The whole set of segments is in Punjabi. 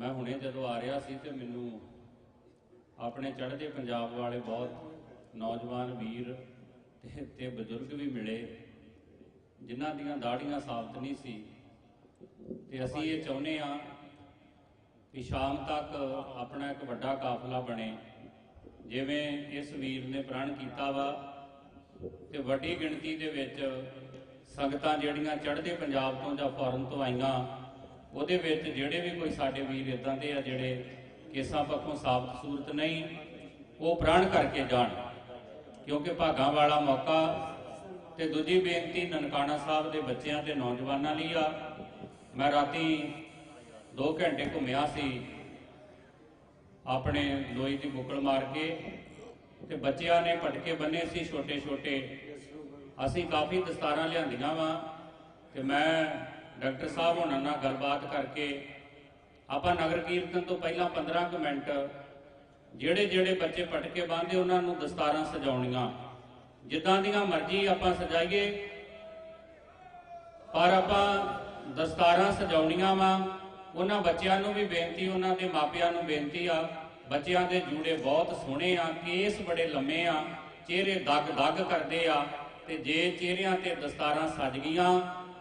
ਮੈਂ ਹੁਣੇ ਜਦੋਂ ਆ ਰਿਹਾ ਸੀ ਤੇ ਮੈਨੂੰ ਆਪਣੇ ਚੜ੍ਹਦੇ ਪੰਜਾਬ ਵਾਲੇ ਬਹੁਤ ਨੌਜਵਾਨ ਵੀਰ ਤੇ ਤੇ ਬਜ਼ੁਰਗ ਵੀ ਮਿਲੇ, ਜਿਨ੍ਹਾਂ ਦੀਆਂ ਦਾੜੀਆਂ ਸਾਬਤ ਨਹੀਂ ਸੀ। ਤੇ ਅਸੀਂ ਇਹ ਚਾਹੁੰਦੇ ਆ ਕਿ ਸ਼ਾਮ ਤੱਕ ਆਪਣਾ ਇੱਕ ਵੱਡਾ ਕਾਫਲਾ ਬਣੇ, ਜਿਵੇਂ ਇਸ ਵੀਰ ਨੇ ਪ੍ਰਣ ਕੀਤਾ ਵਾ। ਤੇ ਵੱਡੀ ਗਿਣਤੀ ਦੇ ਵਿੱਚ ਸੰਗਤਾਂ ਜਿਹੜੀਆਂ ਚੜ੍ਹਦੇ ਪੰਜਾਬ ਤੋਂ ਜਾਂ ਫੋਰਨ ਤੋਂ ਆਈਆਂ ਉਹਦੇ ਵਿੱਚ ਜਿਹੜੇ ਵੀ ਕੋਈ ਸਾਡੇ ਵੀਰ ਇਦਾਂ ਦੇ ਆ ਜਿਹੜੇ ਕੇਸਾਂ ਪੱਖੋਂ ਸਾਬਤ ਸੂਰਤ ਨਹੀਂ, ਉਹ ਪ੍ਰਣ ਕਰਕੇ ਜਾਣ। ਕਿਉਂਕਿ ਭਾਗਾਂ ਵਾਲਾ ਮੌਕਾ ਤੇ ਦੂਜੀ ਬੇਨਤੀ ਨਨਕਾਣਾ ਸਾਹਿਬ ਦੇ ਬੱਚਿਆਂ ਤੇ ਨੌਜਵਾਨਾਂ ਲਈ ਆ। ਮੈਂ ਰਾਤੀ 2 ਘੰਟੇ ਘੁੰਮਿਆ ਸੀ ਆਪਣੇ ਲੋਈ ਦੀ ਬੁੱਕਲ ਮਾਰ ਕੇ ਤੇ ਬੱਚਿਆਂ ਨੇ ਪਟਕੇ ਬੰਨੇ ਸੀ ਛੋਟੇ ਛੋਟੇ ਅਸੀਂ ਕਾਫੀ ਦਸਤਾਰਾਂ ਲਿਆਂਦੀਆਂ ਵਾਂ ਤੇ ਮੈਂ ਡਾਕਟਰ ਸਾਹਿਬ ਹੋਣਾ ਨਾਲ ਗੱਲਬਾਤ ਕਰਕੇ ਆਪਾਂ ਨਗਰ ਕੀਰਤਨ ਤੋਂ ਪਹਿਲਾਂ 15 ਕੁ ਮਿੰਟ ਜਿਹੜੇ ਜਿਹੜੇ ਬੱਚੇ ਪਟਕੇ ਬੰਨ੍ਹਦੇ ਉਹਨਾਂ ਨੂੰ ਦਸਤਾਰਾਂ ਸਜਾਉਣੀਆਂ। ਜਿੱਦਾਂ ਦੀਆਂ ਮਰਜ਼ੀ ਆਪਾਂ ਸਜਾਈਏ, ਪਰ ਆਪਾਂ ਦਸਤਾਰਾਂ ਸਜਾਉਣੀਆਂ ਵਾ। ਉਹਨਾਂ ਬੱਚਿਆਂ ਨੂੰ ਵੀ ਬੇਨਤੀ, ਉਹਨਾਂ ਦੇ ਮਾਪਿਆਂ ਨੂੰ ਬੇਨਤੀ ਆ, ਬੱਚਿਆਂ ਦੇ ਜੂੜੇ ਬਹੁਤ ਸੋਹਣੇ ਆ, ਕੇਸ ਬੜੇ ਲੰਮੇ ਆ, ਚਿਹਰੇ ਦਗ ਦਗ ਕਰਦੇ ਆ, ਤੇ ਜੇ ਚਿਹਰਿਆਂ ਤੇ ਦਸਤਾਰਾਂ ਸੱਜ ਗਈਆਂ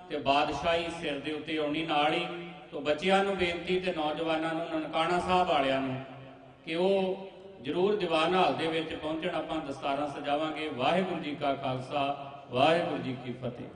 ਤੇ ਬਾਦਸ਼ਾਹੀ ਸਿਰ ਦੇ ਉੱਤੇ ਆਉਣੀ ਨਾਲ ਹੀ ਤੋਂ ਬੱਚਿਆਂ ਨੂੰ ਬੇਨਤੀ ਤੇ ਨੌਜਵਾਨਾਂ ਨੂੰ, ਨਨਕਾਣਾ ਸਾਹਿਬ ਵਾਲਿਆਂ ਨੂੰ ਕਿ ਉਹ ਜ਼ਰੂਰ ਦੀਵਾਨ ਹਾਲ ਦੇ ਵਿੱਚ ਪਹੁੰਚਣ। ਆਪਾਂ ਦਸਤਾਰਾਂ ਸਜਾਵਾਂਗੇ। ਵਾਹਿਗੁਰੂ ਜੀ ਕਾ ਖਾਲਸਾ, ਵਾਹਿਗੁਰੂ ਜੀ ਕੀ ਫਤਿਹ।